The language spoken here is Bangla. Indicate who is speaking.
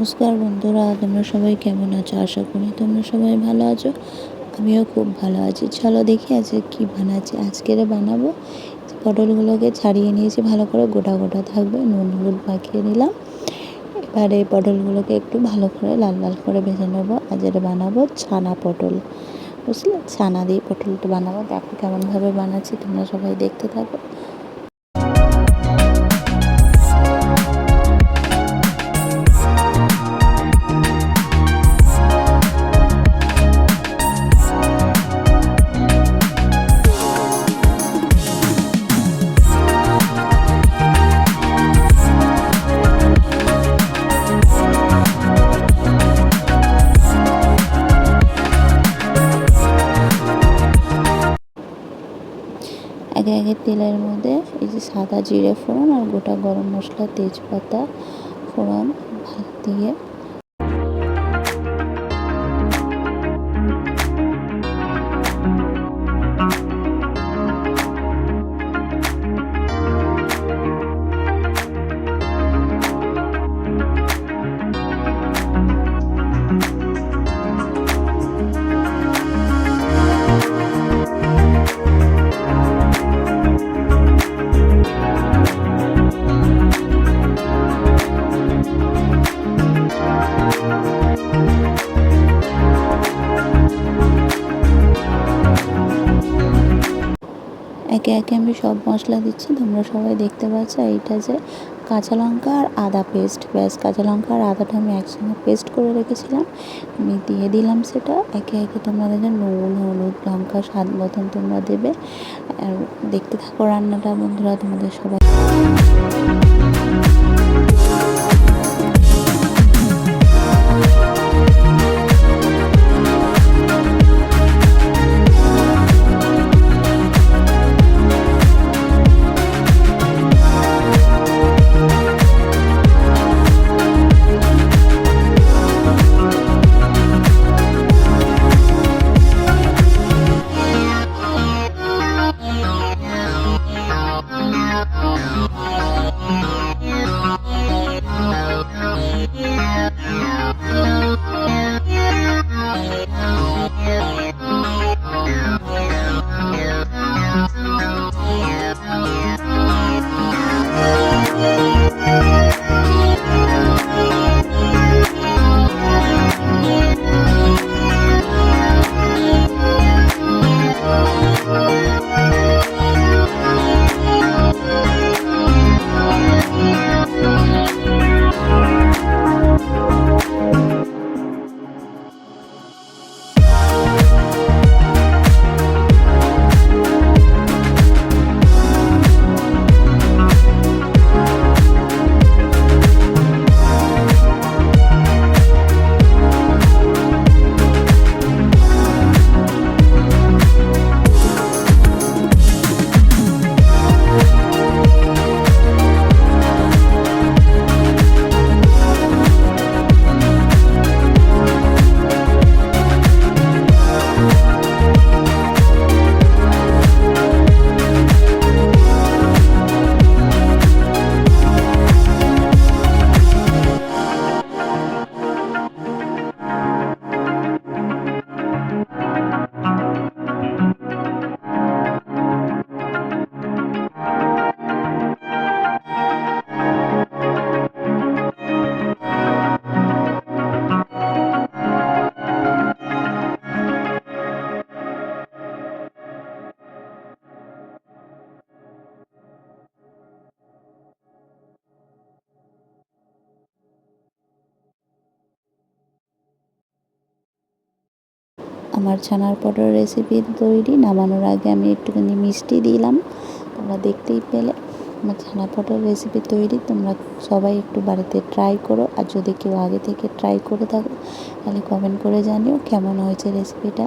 Speaker 1: নমস্কার বন্ধুরা, তোমরা সবাই কেমন আছো? আশা করি তোমরা সবাই ভালো আছো। আমিও খুব ভালো আছি। চলো দেখি আজকে কি বানাচ্ছি। আজকের বানাবো পটলগুলোকে ছাড়িয়ে নিয়েছি, ভালো করে গোটা গোটা থাকবে, নুন হলুদ মাখিয়ে নিলাম। এবারে পটলগুলোকে একটু ভালো করে লাল লাল করে ভেজে নেব। আজ এটা বানাবো ছানা পটল। বুঝলে? ছানা দিয়ে পটলটা বানাবো। দেখো কেমনভাবে বানাচ্ছি, তোমরা সবাই দেখতে থাকো। আগে আগে তেলের মধ্যে এই যে সাদা জিরে ফোড়ন আর গোটা গরম মশলা, তেজপাতা ফোড়ন, ভাত দিয়ে একে একে আমি সব মশলা দিচ্ছি, তোমরা সবাই দেখতে পাচ্ছ এইটা যে কাঁচা লঙ্কা আর আদা পেস্ট ব্যাস, কাঁচা লঙ্কা আর আদাটা আমি একসঙ্গে পেস্ট করে রেখেছিলাম, আমি দিয়ে দিলাম সেটা। একে একে তোমাদের নুন, হলুদ, লঙ্কা, স্বাদ মতন তোমরা দেবে। আর দেখতে থাকো রান্নাটা, বন্ধুরা, তোমাদের সবাই আমার ছানার পটর রেসিপি তৈরি। নামানোর আগে আমি একটুখানি মিষ্টি দিলাম। তোমরা দেখতেই পেলে, আমার ছানা পটর রেসিপি তৈরি। তোমরা সবাই একটু বাড়িতে ট্রাই করো। আর যদি কেউ আগে থেকে ট্রাই করে থাকো, তাহলে কমেন্ট করে জানিও কেমন হয়েছে রেসিপিটা